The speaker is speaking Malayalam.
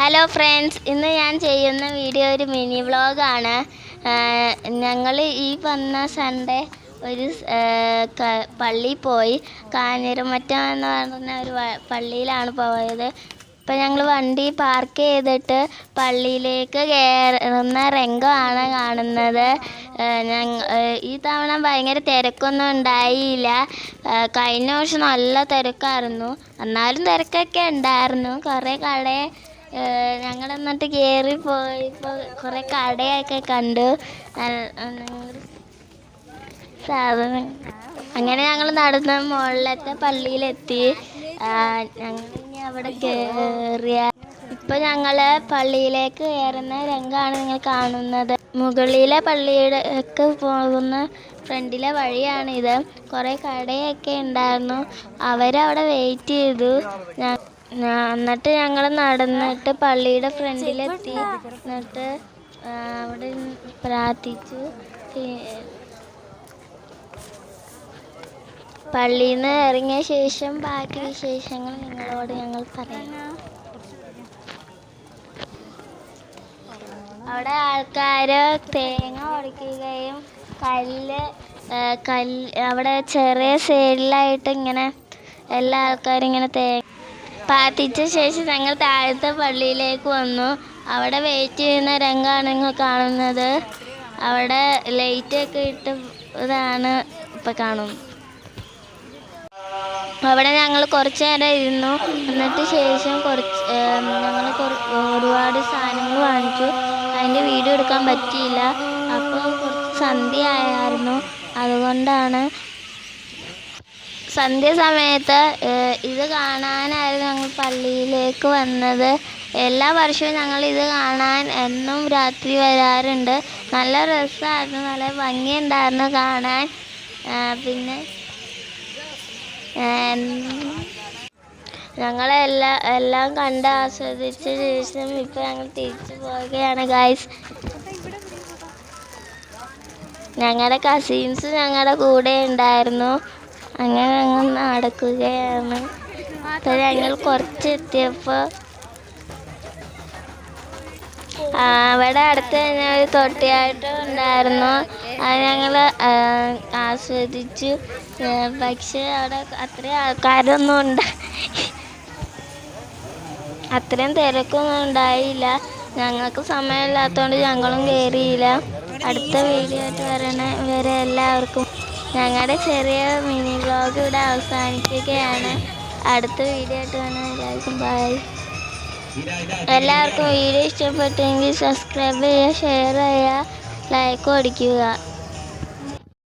ഹലോ ഫ്രണ്ട്സ് ഇന്ന് ഞാൻ ചെയ്യുന്ന വീഡിയോ ഒരു മിനി വ്ളോഗാണ് ഞങ്ങൾ ഈ വന്ന സൺഡേ ഒരു പള്ളിയിൽ പോയി. കാഞ്ഞിരമറ്റം എന്ന് പറഞ്ഞ ഒരു പള്ളിയിലാണ് പോയത്. ഇപ്പം ഞങ്ങൾ വണ്ടി പാർക്ക് ചെയ്തിട്ട് പള്ളിയിലേക്ക് കയറുന്ന രംഗമാണ് കാണുന്നത്. ഈ തവണ ഭയങ്കര തിരക്കൊന്നും ഉണ്ടായില്ല. കഴിഞ്ഞ വർഷം നല്ല തിരക്കായിരുന്നു. എന്നാലും തിരക്കൊക്കെ ഉണ്ടായിരുന്നു. കുറേ കട ഞങ്ങൾ എന്നിട്ട് കയറി പോയപ്പോൾ കുറേ കടയൊക്കെ കണ്ടു. സാധനം. അങ്ങനെ ഞങ്ങൾ നടന്ന മുകളിലത്തെ പള്ളിയിലെത്തി. ഞങ്ങൾ ഇനി അവിടെ കയറിയ ഇപ്പൊ ഞങ്ങൾ പള്ളിയിലേക്ക് കയറുന്ന രംഗമാണ് നിങ്ങൾ കാണുന്നത്. മുകളിലെ പള്ളിയിലേക്ക് പോകുന്ന ഫ്രണ്ടിലെ വഴിയാണിത്. കുറേ കടയൊക്കെ ഉണ്ടായിരുന്നു. അവരവിടെ വെയിറ്റ് ചെയ്തു. എന്നിട്ട് ഞങ്ങൾ നടന്നിട്ട് പള്ളിയുടെ ഫ്രണ്ടിലെത്തി. എന്നിട്ട് അവിടെ പ്രാർത്ഥിച്ചു. പള്ളിയിൽ നിന്ന് ഇറങ്ങിയ ശേഷം ബാക്കി വിശേഷങ്ങൾ നിങ്ങളോട് ഞങ്ങൾ പറയാം. അവിടെ ആൾക്കാർ തേങ്ങ ഉടയ്ക്കുകയും കല്ല് കല്ല് അവിടെ ചെറിയ സൈഡിലായിട്ട് ഇങ്ങനെ എല്ലാ ആൾക്കാരും ഇങ്ങനെ തേ പ്രാർത്ഥിച്ച ശേഷം ഞങ്ങൾ താഴത്തെ പള്ളിയിലേക്ക് വന്നു. അവിടെ വെയിറ്റ് ചെയ്യുന്ന രംഗമാണ് നിങ്ങൾ കാണുന്നത്. അവിടെ ലൈറ്റൊക്കെ ഇട്ട് ഇതാണ് ഇപ്പം കാണും അവിടെ ഞങ്ങൾ കുറച്ച് നേരം ഇരുന്നു. എന്നിട്ട് ശേഷം കുറച്ച് ഞങ്ങൾ ഒരുപാട് സാധനങ്ങൾ വാങ്ങിച്ചു. അതിന്റെ വീഡിയോ എടുക്കാൻ പറ്റിയില്ല. അപ്പോൾ കുറച്ച് സന്ധ്യ ആയായിരുന്നു അതുകൊണ്ടാണ് സന്ധ്യ സമയത്ത് ഇത് ഞങ്ങൾ പള്ളിയിലേക്ക് വന്നത്. എല്ലാ വർഷവും ഞങ്ങൾ ഇത് കാണാൻ എന്നും രാത്രി വരാറുണ്ട്. നല്ല രസമായിരുന്നു. നല്ല ഭംഗിയുണ്ടായിരുന്നു കാണാൻ. പിന്നെ ഞങ്ങളെല്ലാം എല്ലാം കണ്ട് ആസ്വദിച്ച ശേഷം ഇപ്പം ഞങ്ങൾ തിരിച്ചു പോവുകയാണ് ഗായ്സ് ഞങ്ങളുടെ കസിൻസ് ഞങ്ങളുടെ കൂടെ ഉണ്ടായിരുന്നു. അങ്ങനെ ഞങ്ങൾ നടക്കുകയാണ്. അപ്പം ഞങ്ങൾ കുറച്ചെത്തിയപ്പോൾ അവിടെ അടുത്ത് തന്നെ ഒരു തൊട്ടിയായിട്ട് ഉണ്ടായിരുന്നു. അത് ഞങ്ങൾ ആസ്വദിച്ചു. പക്ഷെ പക്ഷേ അവിടെ അത്രയും ആൾക്കാരൊന്നും ഉണ്ട്. അത്രയും തിരക്കൊന്നും ഉണ്ടായില്ല. ഞങ്ങൾക്ക് സമയമില്ലാത്തതുകൊണ്ട് ഞങ്ങളും കയറിയില്ല അടുത്ത വീഡിയോ ആയിട്ട് വരണ വരെ എല്ലാവർക്കും ഞങ്ങളുടെ ചെറിയ മിനി വ്ലോഗ് ഇവിടെ അവസാനിക്കുകയാണ്. അടുത്ത വീഡിയോ ആയിട്ട് കാണാം. എല്ലാവർക്കും ബൈ എല്ലാവർക്കും വീഡിയോ ഇഷ്ടപ്പെട്ടെങ്കിൽ സബ്സ്ക്രൈബ് ചെയ്യുക ഷെയർ ചെയ്യുക ലൈക്ക് അടിക്കുക.